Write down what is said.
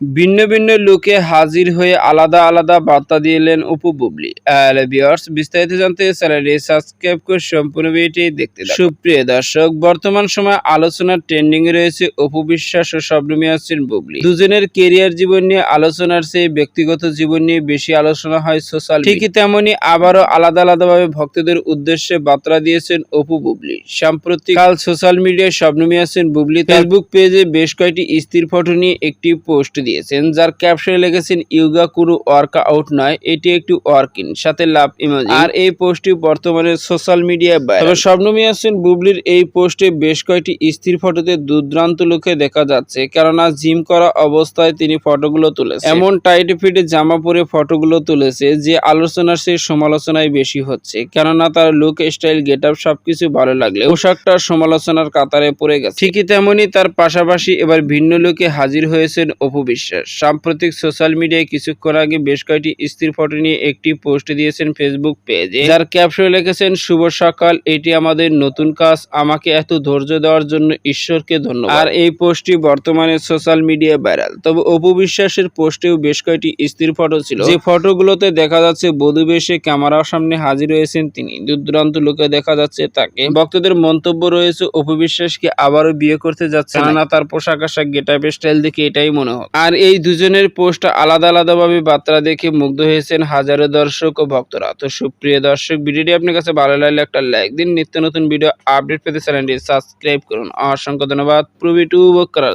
ভিন্ন ভিন্ন লোকে হাজির হয়ে আলাদা আলাদা বার্তা দিলেন অপু বুবলি। বিস্তারিত জানতে চ্যানেলটি সাবস্ক্রাইব করে সম্পূর্ণ ভিডিওটি দেখতে সুপ্রিয় দর্শক, বর্তমান সময় আলোচনার ট্রেন্ডিং রয়েছে অপু বিশ্বাস ও শবনম ইয়াসিন বুবলি। দুজনের কেরিয়ার জীবন নিয়ে আলোচনার চেয়ে ব্যক্তিগত জীবন নিয়ে বেশি আলোচনা হয় সোশ্যাল ঠিকই তেমনি আবারও আলাদা আলাদাভাবে ভক্তদের উদ্দেশ্যে বার্তা দিয়েছেন অপু বুবলি। সাম্প্রতিক কাল সোশ্যাল মিডিয়ায় শবনম ইয়াসিন বুবলি ফেসবুক পেজে বেশ কয়েকটি স্থির ফটো নিয়ে একটি পোস্ট দিয়েছেন, যার ক্যাপশনে লিখেছেন ইয়োগা কোনো ওয়ার্কআউট নয়, এটি একটি ওয়ার্কিং সাথে লাভ ইমোজি আর এই পোস্টটি বর্তমানে সোশ্যাল মিডিয়ায় তবে শবনম ইয়াসিন বুবলির এই পোস্টে বেশ কয়েকটি স্থির ফটোতে দুর্দান্ত লোকে দেখা যাচ্ছে, কেননা জিম করা অবস্থায় তিনি ফটোগুলো তুলেছেন। এমন টাইট ফিটে জামা পরে ফটোগুলো তুলেছে, যে আলোচনার সেই সমালোচনায় বেশি হচ্ছে, কেননা তার লুক স্টাইল গেট আপ সবকিছু ভালো লাগলে পোশাকটা সমালোচনার কাতারে পড়ে গেছে। ঠিকই তেমনি তার পাশাপাশি এবার ভিন্ন লোকে হাজির হয়েছেন অপু বিশ্বাস সাম্প্রতিক সোশ্যাল মিডিয়ায় কিছুক্ষণ আগে বেশ কয়েকটি স্থির ফটো নিয়ে একটি পোস্ট দিয়েছেন ফেসবুক পেজে যার ক্যাপশনে লিখেছেন, শুভ সকাল, এটি আমাদের নতুন কাজ, আমাকে এত ধৈর্য দেওয়ার জন্য ঈশ্বরকে ধন্যবাদ। আর এই পোস্টটি বর্তমানে সোশ্যাল মিডিয়ায় ভাইরাল তবে অপু বিশ্বাসের পোস্টেও বেশ কয়েকটি স্থির ফটো ছিল। যে ফটোগুলোতে দেখা যাচ্ছে বধূ বেশে ক্যামেরার সামনে হাজির হয়েছেন তিনি। দূর দূরান্ত লোকে দেখা যাচ্ছে তাকে। ভক্তদের মন্তব্য রয়েছে, অপু বিশ্বাসকে আবারও বিয়ে করতে যাচ্ছে না তার পোশাক আশাক গেট আপ স্টাইল দেখে এটাই মনে হয় আর এই দুজনের পোস্ট আলাদা আলাদাভাবে বার্তা দেখে মুগ্ধ হয়েছেন হাজারো দর্শক ও ভক্তরা। তো সুপ্রিয় দর্শক, ভিডিওটি আপনার কাছে ভালো লাগলে একটা লাইক দিন। নিত্য নতুন ভিডিও আপডেট পেতে চ্যানেলটি সাবস্ক্রাইব করুন। অসংখ্য ধন্যবাদ। প্রবি টু করার